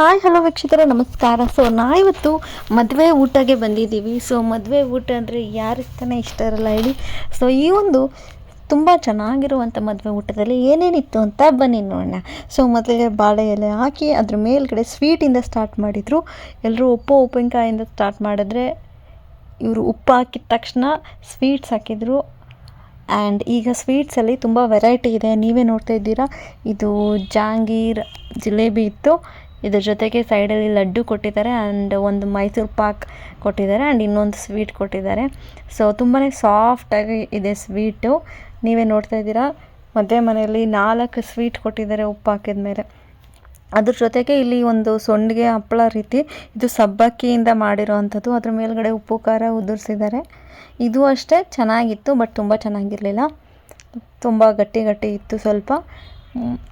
Hi, hello ವೀಕ್ಷಕರೇ, ನಮಸ್ಕಾರ. So ನಾವಿವತ್ತು ಮದುವೆ ಊಟಗೆ ಬಂದಿದ್ದೀವಿ. ಸೊ ಮದುವೆ ಊಟ ಅಂದರೆ ಯಾರಿಗೆ ತಾನೇ ಇಷ್ಟ ಇರಲ್ಲ ಹೇಳಿ. ಸೊ ಈ ಒಂದು ತುಂಬ ಚೆನ್ನಾಗಿರುವಂಥ ಮದುವೆ ಊಟದಲ್ಲಿ ಏನೇನಿತ್ತು ಅಂತ ಬನ್ನಿ ನೋಡೋಣ. ಸೊ ಮೊದಲಿಗೆ ಬಾಳೆ ಎಲೆ ಹಾಕಿ ಅದ್ರ ಮೇಲ್ಗಡೆ ಸ್ವೀಟಿಂದ ಸ್ಟಾರ್ಟ್ ಮಾಡಿದರು. ಎಲ್ಲರೂ ಉಪ್ಪು ಉಪ್ಪಿನಕಾಯಿಂದ ಸ್ಟಾರ್ಟ್ ಮಾಡಿದ್ರೆ ಇವರು ಉಪ್ಪು ಹಾಕಿದ ತಕ್ಷಣ ಸ್ವೀಟ್ಸ್ ಹಾಕಿದರು. ಆ್ಯಂಡ್ ಈಗ ಸ್ವೀಟ್ಸಲ್ಲಿ ತುಂಬ ವೆರೈಟಿ ಇದೆ. ನೀವೇ ನೋಡ್ತಾ ಇದ್ದೀರಾ? ಇದು ಜಾಂಗೀರ್, ಜಿಲೇಬಿ ಇತ್ತು. ಇದ್ರ ಜೊತೆಗೆ ಸೈಡಲ್ಲಿ ಲಡ್ಡು ಕೊಟ್ಟಿದ್ದಾರೆ ಆ್ಯಂಡ್ ಒಂದು ಮೈಸೂರು ಪಾಕ್ ಕೊಟ್ಟಿದ್ದಾರೆ ಆ್ಯಂಡ್ ಇನ್ನೊಂದು ಸ್ವೀಟ್ ಕೊಟ್ಟಿದ್ದಾರೆ. ಸೊ ತುಂಬಾ ಸಾಫ್ಟಾಗಿ ಇದೆ ಸ್ವೀಟು ನೀವೇ ನೋಡ್ತಾ ಇದ್ದೀರಾ? ಮದುವೆ ಮನೆಯಲ್ಲಿ ನಾಲ್ಕು ಸ್ವೀಟ್ ಕೊಟ್ಟಿದ್ದಾರೆ ಉಪ್ಪು ಹಾಕಿದ ಮೇಲೆ. ಅದ್ರ ಜೊತೆಗೆ ಇಲ್ಲಿ ಒಂದು ಸೊಂಡಿಗೆ ಹಪ್ಪಳ ರೀತಿ ಇದು ಸಬ್ಬಕ್ಕಿಯಿಂದ ಮಾಡಿರೋವಂಥದ್ದು. ಅದ್ರ ಮೇಲ್ಗಡೆ ಉಪ್ಪು, ಖಾರ ಉದುರಿಸಿದ್ದಾರೆ. ಇದು ಅಷ್ಟೇ ಚೆನ್ನಾಗಿತ್ತು ಬಟ್ ತುಂಬ ಚೆನ್ನಾಗಿರಲಿಲ್ಲ. ತುಂಬ ಗಟ್ಟಿ ಗಟ್ಟಿ ಇತ್ತು ಸ್ವಲ್ಪ.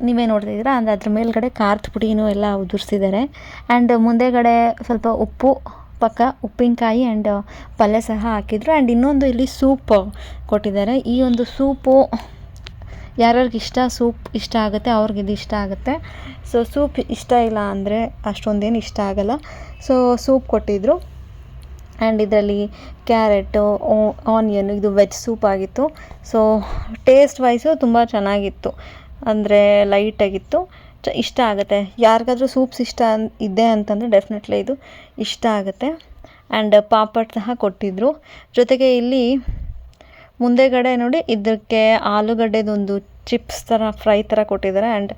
ನೀವೇ ನೋಡ್ತಿದ್ದೀರಾ ಅಂದರೆ ಅದ್ರ ಮೇಲ್ಗಡೆ ಖಾರದ ಪುಡಿನೂ ಎಲ್ಲ ಉದುರಿಸಿದ್ದಾರೆ. ಆ್ಯಂಡ್ ಮುಂದೆಗಡೆ ಸ್ವಲ್ಪ ಉಪ್ಪು ಪಕ್ಕ ಉಪ್ಪಿನಕಾಯಿ ಆ್ಯಂಡ್ ಪಲ್ಯ ಸಹ ಹಾಕಿದ್ರು. ಆ್ಯಂಡ್ ಇನ್ನೊಂದು ಇಲ್ಲಿ ಸೂಪ್ ಕೊಟ್ಟಿದ್ದಾರೆ. ಈ ಒಂದು ಸೂಪು ಯಾರ್ಯಾರಿಗೆ ಇಷ್ಟ, ಸೂಪ್ ಇಷ್ಟ ಆಗುತ್ತೆ ಅವ್ರಿಗೆ ಇದು ಇಷ್ಟ ಆಗುತ್ತೆ. ಸೊ ಸೂಪ್ ಇಷ್ಟ ಇಲ್ಲ ಅಂದರೆ ಅಷ್ಟೊಂದೇನು ಇಷ್ಟ ಆಗಲ್ಲ. ಸೊ ಸೂಪ್ ಕೊಟ್ಟಿದ್ದರು ಆ್ಯಂಡ್ ಇದರಲ್ಲಿ ಕ್ಯಾರೆಟು ಆನಿಯನ್, ಇದು ವೆಜ್ ಸೂಪ್ ಆಗಿತ್ತು. ಸೊ ಟೇಸ್ಟ್ ವೈಸು ತುಂಬ ಚೆನ್ನಾಗಿತ್ತು. ಅಂದರೆ ಲೈಟಾಗಿತ್ತು ಚ, ಇಷ್ಟ ಆಗುತ್ತೆ. ಯಾರಿಗಾದ್ರೂ ಸೂಪ್ಸ್ ಇಷ್ಟ ಅನ್, ಇದೆ ಅಂತಂದರೆ ಡೆಫಿನೆಟ್ಲಿ ಇದು ಇಷ್ಟ ಆಗುತ್ತೆ. ಆ್ಯಂಡ್ ಪಾಪಡ್ ಸಹ ಕೊಟ್ಟಿದ್ದರು ಜೊತೆಗೆ ಇಲ್ಲಿ ಮುಂದೆಗಡೆ ನೋಡಿ ಇದಕ್ಕೆ ಆಲೂಗಡ್ಡೆದೊಂದು ಚಿಪ್ಸ್ ಥರ ಫ್ರೈ ಥರ ಕೊಟ್ಟಿದ್ದಾರೆ. ಆ್ಯಂಡ್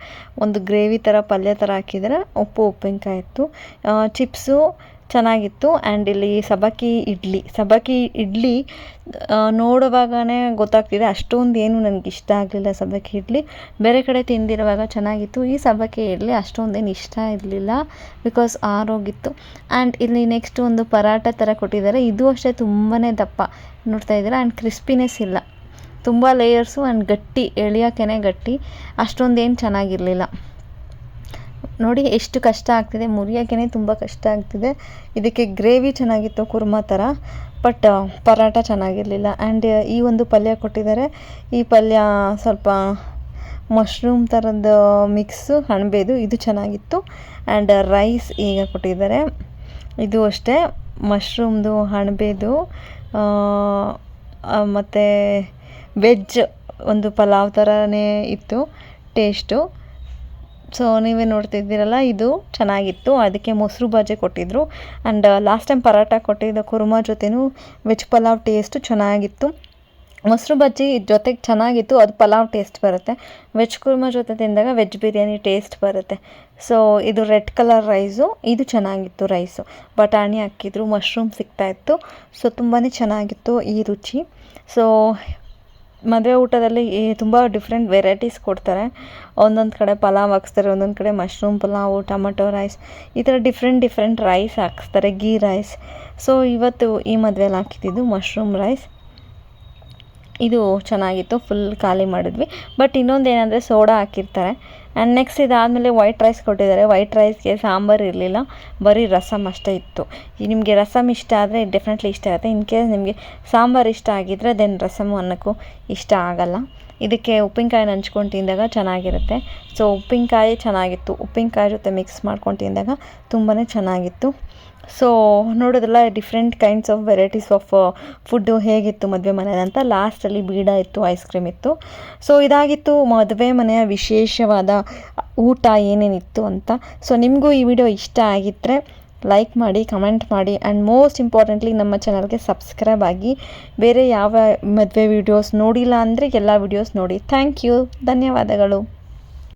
ಒಂದು ಗ್ರೇವಿ ಥರ ಪಲ್ಯ ಥರ ಹಾಕಿದ್ದಾರೆ. ಉಪ್ಪು, ಉಪ್ಪಿನಕಾಯಿ ಇತ್ತು. ಚಿಪ್ಸು ಚೆನ್ನಾಗಿತ್ತು. ಆ್ಯಂಡ್ ಇಲ್ಲಿ ಸಬ್ಬಕ್ಕಿ ಇಡ್ಲಿ. ಸಬ್ಬಕ್ಕಿ ಇಡ್ಲಿ ನೋಡುವಾಗಲೇ ಗೊತ್ತಾಗ್ತಿದೆ. ಅಷ್ಟೊಂದು ಏನು ನನಗೆ ಇಷ್ಟ ಆಗಲಿಲ್ಲ ಸಬ್ಬಕ್ಕಿ ಇಡ್ಲಿ. ಬೇರೆ ಕಡೆ ತಿಂದಿರುವಾಗ ಚೆನ್ನಾಗಿತ್ತು. ಈ ಸಬ್ಬಕ್ಕಿ ಇಡ್ಲಿ ಅಷ್ಟೊಂದೇನು ಇಷ್ಟ ಇರಲಿಲ್ಲ. ಬಿಕಾಸ್ ಆರೋಗಿತ್ತು ಆ್ಯಂಡ್ ಇಲ್ಲಿ ನೆಕ್ಸ್ಟ್ ಒಂದು ಪರಾಟ ಥರ ಕೊಟ್ಟಿದ್ದಾರೆ. ಇದು ಅಷ್ಟೇ ತುಂಬಾ ದಪ್ಪ. ನೋಡ್ತಾ ಇದ್ದೀರಾ? ಆ್ಯಂಡ್ ಕ್ರಿಸ್ಪಿನೆಸ್ ಇಲ್ಲ. ತುಂಬ ಲೇಯರ್ಸು ಆ್ಯಂಡ್ ಗಟ್ಟಿ ಎಳಿಯೋಕೆ ಗಟ್ಟಿ. ಅಷ್ಟೊಂದೇನು ಚೆನ್ನಾಗಿರಲಿಲ್ಲ. ನೋಡಿ ಎಷ್ಟು ಕಷ್ಟ ಆಗ್ತಿದೆ. ಮುರಿಯೋಕೆ ತುಂಬ ಕಷ್ಟ ಆಗ್ತಿದೆ. ಇದಕ್ಕೆ ಗ್ರೇವಿ ಚೆನ್ನಾಗಿತ್ತು, ಕುರ್ಮಾ ಥರ, ಬಟ್ ಪರಾಟ ಚೆನ್ನಾಗಿರಲಿಲ್ಲ. ಆ್ಯಂಡ್ ಈ ಒಂದು ಪಲ್ಯ ಕೊಟ್ಟಿದ್ದಾರೆ. ಈ ಪಲ್ಯ ಸ್ವಲ್ಪ ಮಶ್ರೂಮ್ ಥರದ್ದು ಮಿಕ್ಸು, ಹಣಬೇದು, ಇದು ಚೆನ್ನಾಗಿತ್ತು. ಆ್ಯಂಡ್ ರೈಸ್ ಈಗ ಕೊಟ್ಟಿದ್ದಾರೆ. ಇದು ಅಷ್ಟೇ. ಮಶ್ರೂಮ್ದು, ಹಣ್ಬೇದು ಮತ್ತು ವೆಜ್ ಒಂದು ಪಲಾವ್ ಥರನೇ ಇತ್ತು, ಟೇಸ್ಟು. ಸೊ ನೀವೇ ನೋಡ್ತಿದ್ದೀರಲ್ಲ, ಇದು ಚೆನ್ನಾಗಿತ್ತು. ಅದಕ್ಕೆ ಮೊಸರು ಬಜ್ಜಿ ಕೊಟ್ಟಿದ್ದರು ಆ್ಯಂಡ್ ಲಾಸ್ಟ್ ಟೈಮ್ ಪರಾಟ ಕೊಟ್ಟಿದ್ದ ಕುರ್ಮಾ ಜೊತೆನೂ ವೆಜ್ ಪಲಾವ್ ಟೇಸ್ಟು ಚೆನ್ನಾಗಿತ್ತು. ಮೊಸರು ಬಜ್ಜಿ ಜೊತೆಗೆ ಚೆನ್ನಾಗಿತ್ತು, ಅದು ಪಲಾವ್ ಟೇಸ್ಟ್ ಬರುತ್ತೆ. ವೆಜ್ ಕುರ್ಮ ಜೊತೆ ತಿಂದಾಗ ವೆಜ್ ಬಿರಿಯಾನಿ ಟೇಸ್ಟ್ ಬರುತ್ತೆ. ಸೊ ಇದು ರೆಡ್ ಕಲರ್ ರೈಸು, ಇದು ಚೆನ್ನಾಗಿತ್ತು ರೈಸು. ಬಟಾಣಿ ಹಾಕಿದ್ರು, ಮಶ್ರೂಮ್ ಸಿಗ್ತಾಯಿತ್ತು ಸೊ ತುಂಬಾ ಚೆನ್ನಾಗಿತ್ತು ಈ ರುಚಿ. ಸೊ ಮದುವೆ ಊಟದಲ್ಲಿ ಈ ತುಂಬ ಡಿಫ್ರೆಂಟ್ ವೆರೈಟೀಸ್ ಕೊಡ್ತಾರೆ. ಒಂದೊಂದು ಕಡೆ ಪಲಾವ್ ಹಾಕ್ಸ್ತಾರೆ, ಒಂದೊಂದು ಕಡೆ ಮಶ್ರೂಮ್ ಪಲಾವು ಟೊಮಟೊ ರೈಸ್ ಈ ಥರ ಡಿಫ್ರೆಂಟ್ ಡಿಫ್ರೆಂಟ್ ರೈಸ್ ಹಾಕ್ಸ್ತಾರೆ ಗೀ ರೈಸ್ ಸೊ ಇವತ್ತು ಈ ಮದುವೆಯಲ್ಲಿ ಹಾಕಿದ್ದಿದ್ದು ಮಶ್ರೂಮ್ ರೈಸ್ ಇದು ಚೆನ್ನಾಗಿತ್ತು ಫುಲ್ ಖಾಲಿ ಮಾಡಿದ್ವಿ. ಬಟ್ ಇನ್ನೊಂದು ಏನಂದರೆ ಸೋಡಾ ಹಾಕಿರ್ತಾರೆ. ಆ್ಯಂಡ್ ನೆಕ್ಸ್ಟ್ ಇದಾದಮೇಲೆ ವೈಟ್ ರೈಸ್ ಕೊಟ್ಟಿದ್ದಾರೆ. ವೈಟ್ ರೈಸ್ಗೆ ಸಾಂಬಾರು ಇರಲಿಲ್ಲ. ಬರೀ ರಸಮ್ ಅಷ್ಟೇ ಇತ್ತು. ನಿಮಗೆ ರಸಮ್ ಇಷ್ಟ ಆದರೆ ಡೆಫಿನೆಟ್ಲಿ ಇಷ್ಟ ಆಗುತ್ತೆ. ಇನ್ ಕೇಸ್ ನಿಮಗೆ ಸಾಂಬಾರು ಇಷ್ಟ ಆಗಿದ್ದರೆ ದೆನ್ ರಸಮ್ ಅನ್ನೋಕ್ಕೂ ಇಷ್ಟ ಆಗಲ್ಲ. ಇದಕ್ಕೆ ಉಪ್ಪಿನಕಾಯಿ ನಂಚ್ಕೊಂಡು ತಿಂದಾಗ ಚೆನ್ನಾಗಿರುತ್ತೆ. ಸೊ ಉಪ್ಪಿನಕಾಯಿ ಚೆನ್ನಾಗಿತ್ತು. ಉಪ್ಪಿನಕಾಯಿ ಜೊತೆ ಮಿಕ್ಸ್ ಮಾಡ್ಕೊಂಡು ತಿಂದಾಗ ತುಂಬಾ ಚೆನ್ನಾಗಿತ್ತು. So ನೋಡೋದಲ್ಲ different kinds of varieties of food ಹೇಗಿತ್ತು ಮದುವೆ ಮನೇಲಿ ಅಂತ ಲಾಸ್ಟಲ್ಲಿ ಬೀಡ ಇತ್ತು ಐಸ್ ಕ್ರೀಮ್ ಇತ್ತು. ಸೊ ಇದಾಗಿತ್ತು ಮದುವೆ ಮನೆಯ ವಿಶೇಷವಾದ ಊಟ ಏನೇನಿತ್ತು ಅಂತ. ಸೊ ನಿಮಗೂ ಈ ವಿಡಿಯೋ ಇಷ್ಟ ಆಗಿದ್ದರೆ ಲೈಕ್ ಮಾಡಿ ಕಮೆಂಟ್ ಮಾಡಿ ಆ್ಯಂಡ್ ಮೋಸ್ಟ್ ಇಂಪಾರ್ಟೆಂಟ್ಲಿ ನಮ್ಮ ಚಾನಲ್ಗೆ ಸಬ್ಸ್ಕ್ರೈಬ್ ಆಗಿ. ಬೇರೆ ಯಾವ ಮದುವೆ ವೀಡಿಯೋಸ್ ನೋಡಿಲ್ಲ ಅಂದರೆ ಎಲ್ಲ ವೀಡಿಯೋಸ್ ನೋಡಿ. ಥ್ಯಾಂಕ್ ಯು ಧನ್ಯವಾದಗಳು.